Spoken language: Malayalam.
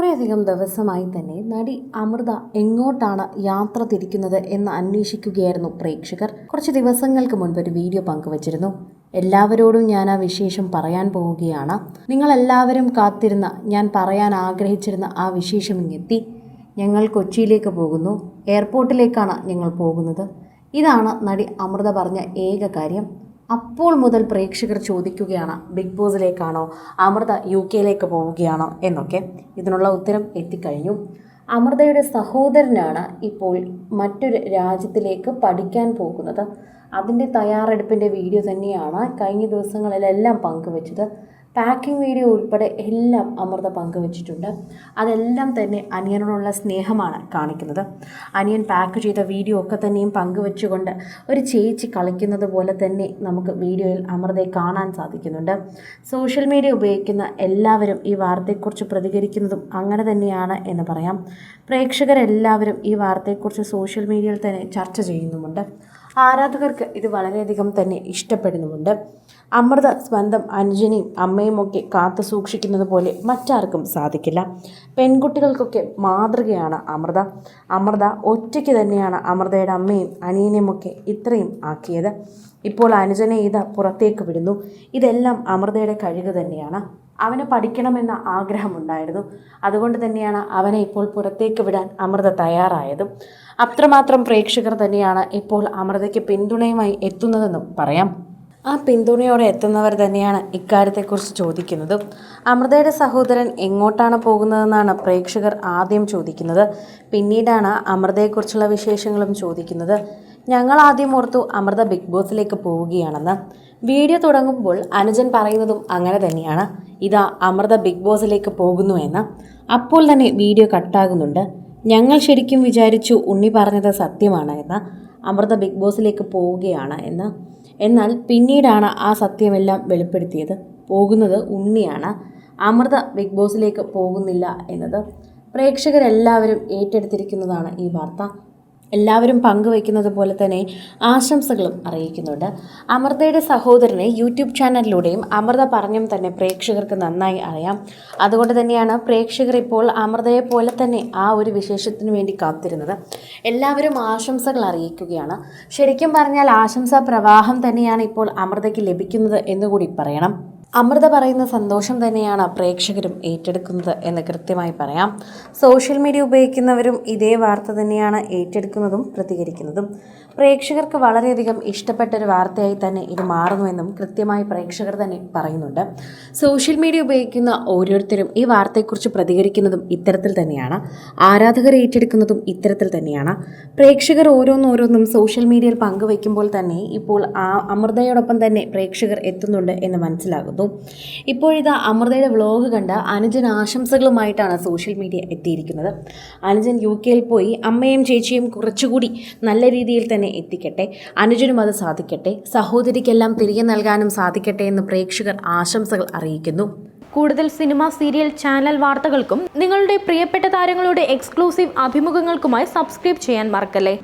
കുറേയധികം ദിവസമായി തന്നെ നടി അമൃത എങ്ങോട്ടാണ് യാത്ര തിരിക്കുന്നത് എന്ന് അന്വേഷിക്കുകയായിരുന്നു പ്രേക്ഷകർ. കുറച്ച് ദിവസങ്ങൾക്ക് മുൻപ് ഒരു വീഡിയോ പങ്കുവച്ചിരുന്നു. എല്ലാവരോടും ഞാൻ ആ വിശേഷം പറയാൻ പോവുകയാണ്. നിങ്ങളെല്ലാവരും കാത്തിരുന്ന ഞാൻ പറയാൻ ആഗ്രഹിച്ചിരുന്ന ആ വിശേഷം ഇങ്ങെത്തി ഞങ്ങൾ കൊച്ചിയിലേക്ക് പോകുന്നു. എയർപോർട്ടിലേക്കാണ് ഞങ്ങൾ പോകുന്നത്. ഇതാണ് നടി അമൃത പറഞ്ഞ ഏക കാര്യം. അപ്പോൾ മുതൽ പ്രേക്ഷകർ ചോദിക്കുകയാണ് ബിഗ് ബോസിലേക്കാണോ അമൃത യു കെയിലേക്ക് പോവുകയാണോ? എന്നൊക്കെ. ഇതിനുള്ള ഉത്തരം എത്തിക്കഴിഞ്ഞു. അമൃതയുടെ സഹോദരനാണ് ഇപ്പോൾ മറ്റൊരു രാജ്യത്തിലേക്ക് പഠിക്കാൻ പോകുന്നത്. അതിന്റെ തയ്യാറെടുപ്പിന്റെ വീഡിയോ തന്നെയാണ് കഴിഞ്ഞ ദിവസങ്ങളിലെല്ലാം പങ്കുവച്ചത്. പാക്കിംഗ് വീഡിയോ ഉൾപ്പെടെ എല്ലാം അമൃത പങ്കുവച്ചിട്ടുണ്ട്. അതെല്ലാം തന്നെ അനിയനോടുള്ള സ്നേഹമാണ് കാണിക്കുന്നത്. അനിയൻ പാക്ക് ചെയ്ത വീഡിയോ ഒക്കെ തന്നെയും പങ്കുവെച്ചുകൊണ്ട് ഒരു ചേച്ചി കളിക്കുന്നത് പോലെ തന്നെ നമുക്ക് വീഡിയോയിൽ അമൃതയെ കാണാൻ സാധിക്കുന്നുണ്ട്. സോഷ്യൽ മീഡിയ ഉപയോഗിക്കുന്ന എല്ലാവരും ഈ വാർത്തയെക്കുറിച്ച് പ്രതികരിക്കുന്നതും അങ്ങനെ തന്നെയാണ് എന്ന് പറയാം. പ്രേക്ഷകരെല്ലാവരും ഈ വാർത്തയെക്കുറിച്ച് സോഷ്യൽ മീഡിയയിൽ തന്നെ ചർച്ച ചെയ്യുന്നുമുണ്ട്. ആരാധകർക്ക് ഇത് വളരെയധികം തന്നെ ഇഷ്ടപ്പെടുന്നുമുണ്ട്. അമൃത സ്വന്തം അനുജനെയും അമ്മയും ഒക്കെ കാത്തു സൂക്ഷിക്കുന്നത് പോലെ മറ്റാർക്കും സാധിക്കില്ല. പെൺകുട്ടികൾക്കൊക്കെ മാതൃകയാണ് അമൃത. അമൃത ഒറ്റയ്ക്ക് തന്നെയാണ് അമൃതയുടെ അമ്മയും അനിയനെയും ഒക്കെ ഇത്രയും ആക്കിയത്. ഇപ്പോൾ അനുജനെ ഇത് പുറത്തേക്ക് വിടുന്നു. ഇതെല്ലാം അമൃതയുടെ കഴിവ് തന്നെയാണ്. അവന് പഠിക്കണമെന്ന ആഗ്രഹമുണ്ടായിരുന്നു. അതുകൊണ്ട് തന്നെയാണ് അവനെ ഇപ്പോൾ പുറത്തേക്ക് വിടാൻ അമൃത തയ്യാറായതും. അത്രമാത്രം പ്രേക്ഷകർ തന്നെയാണ് ഇപ്പോൾ അമൃതയ്ക്ക് പിന്തുണയുമായി എത്തുന്നതെന്നും പറയാം. ആ പിന്തുണയോടെ എത്തുന്നവർ തന്നെയാണ് ഇക്കാര്യത്തെക്കുറിച്ച് ചോദിക്കുന്നത്. അമൃതയുടെ സഹോദരൻ എങ്ങോട്ടാണ് പോകുന്നതെന്നാണ് പ്രേക്ഷകർ ആദ്യം ചോദിക്കുന്നത്. പിന്നീടാണ് അമൃതയെക്കുറിച്ചുള്ള വിശേഷങ്ങളും ചോദിക്കുന്നത്. ഞങ്ങൾ ആദ്യം ഓർത്തു അമൃത ബിഗ് ബോസിലേക്ക് പോവുകയാണെന്ന്. വീഡിയോ തുടങ്ങുമ്പോൾ അനുജൻ പറയുന്നതും അങ്ങനെ തന്നെയാണ്. ഇതാ അമൃത ബിഗ് ബോസിലേക്ക് പോകുന്നു എന്ന് അപ്പോൾ തന്നെ വീഡിയോ കട്ടാകുന്നുണ്ട്. ഞങ്ങൾ ശരിക്കും വിചാരിച്ചു ഉണ്ണി പറഞ്ഞത് സത്യമാണ് എന്ന്. അമൃത ബിഗ് ബോസിലേക്ക് പോവുകയാണ് എന്ന്. എന്നാൽ പിന്നീടാണ് ആ സത്യമെല്ലാം വെളിപ്പെടുത്തിയത്. പോകുന്നത് ഉണ്ണിയാണ്. അമൃത ബിഗ് ബോസിലേക്ക് പോകുന്നില്ല എന്നത്. പ്രേക്ഷകരെല്ലാവരും ഏറ്റെടുത്തിരിക്കുന്നതാണ് ഈ വാർത്ത. എല്ലാവരും പങ്കുവയ്ക്കുന്നത് പോലെ തന്നെ ആശംസകളും അറിയിക്കുന്നുണ്ട്. അമൃതയുടെ സഹോദരനെ യൂട്യൂബ് ചാനലിലൂടെയും അമൃത പറഞ്ഞും തന്നെ പ്രേക്ഷകർക്ക് നന്നായി അറിയാം. അതുകൊണ്ട് തന്നെയാണ് പ്രേക്ഷകർ ഇപ്പോൾ അമൃതയെ പോലെ തന്നെ ആ ഒരു വിശേഷത്തിന് വേണ്ടി കാത്തിരുന്നത്. എല്ലാവരും ആശംസകൾ അറിയിക്കുകയാണ്. ശരിക്കും പറഞ്ഞാൽ ആശംസാ പ്രവാഹം തന്നെയാണ് ഇപ്പോൾ അമൃതയ്ക്ക് ലഭിക്കുന്നത് എന്നുകൂടി പറയണം. അമൃത പറയുന്ന സന്തോഷം തന്നെയാണ് പ്രേക്ഷകരും ഏറ്റെടുക്കുന്നത് എന്ന് കൃത്യമായി പറയാം. സോഷ്യൽ മീഡിയ ഉപയോഗിക്കുന്നവരും ഇതേ വാർത്ത തന്നെയാണ് ഏറ്റെടുക്കുന്നതും പ്രതികരിക്കുന്നതും. പ്രേക്ഷകർക്ക് വളരെയധികം ഇഷ്ടപ്പെട്ട ഒരു വാർത്തയായി തന്നെ ഇത് മാറുന്നുവെന്നും കൃത്യമായി പ്രേക്ഷകർ തന്നെ പറയുന്നുണ്ട്. സോഷ്യൽ മീഡിയ ഉപയോഗിക്കുന്ന ഓരോരുത്തരും ഈ വാർത്തയെക്കുറിച്ച് പ്രതികരിക്കുന്നതും ഇത്തരത്തിൽ തന്നെയാണ്. ആരാധകർ ഏറ്റെടുക്കുന്നതും ഇത്തരത്തിൽ തന്നെയാണ്. പ്രേക്ഷകർ ഓരോന്നോരോന്നും സോഷ്യൽ മീഡിയയിൽ പങ്കുവയ്ക്കുമ്പോൾ തന്നെ ഇപ്പോൾ ആ അമൃതയോടൊപ്പം തന്നെ പ്രേക്ഷകർ എത്തുന്നുണ്ട് എന്ന് മനസ്സിലാകുന്നു. ഇപ്പോഴിതാ അമൃതയുടെ വ്ലോഗ് കണ്ട് അനുജൻ ആശംസകളുമായിട്ടാണ് സോഷ്യൽ മീഡിയ എത്തിയിരിക്കുന്നത്. അനുജൻ യു കെയിൽ പോയി അമ്മയും ചേച്ചിയും കുറച്ചുകൂടി നല്ല രീതിയിൽ തന്നെ എത്തിക്കട്ടെ. അനുജനും അത് സാധിക്കട്ടെ. സഹോദരിക്കെല്ലാം തിരികെ നൽകാനും സാധിക്കട്ടെ എന്ന് പ്രേക്ഷകർ ആശംസകൾ അറിയിക്കുന്നു. കൂടുതൽ സിനിമ സീരിയൽ ചാനൽ വാർത്തകൾക്കും നിങ്ങളുടെ പ്രിയപ്പെട്ട താരങ്ങളുടെ എക്സ്ക്ലൂസീവ് അഭിമുഖങ്ങൾക്കുമായി സബ്സ്ക്രൈബ് ചെയ്യാൻ മറക്കല്ലേ?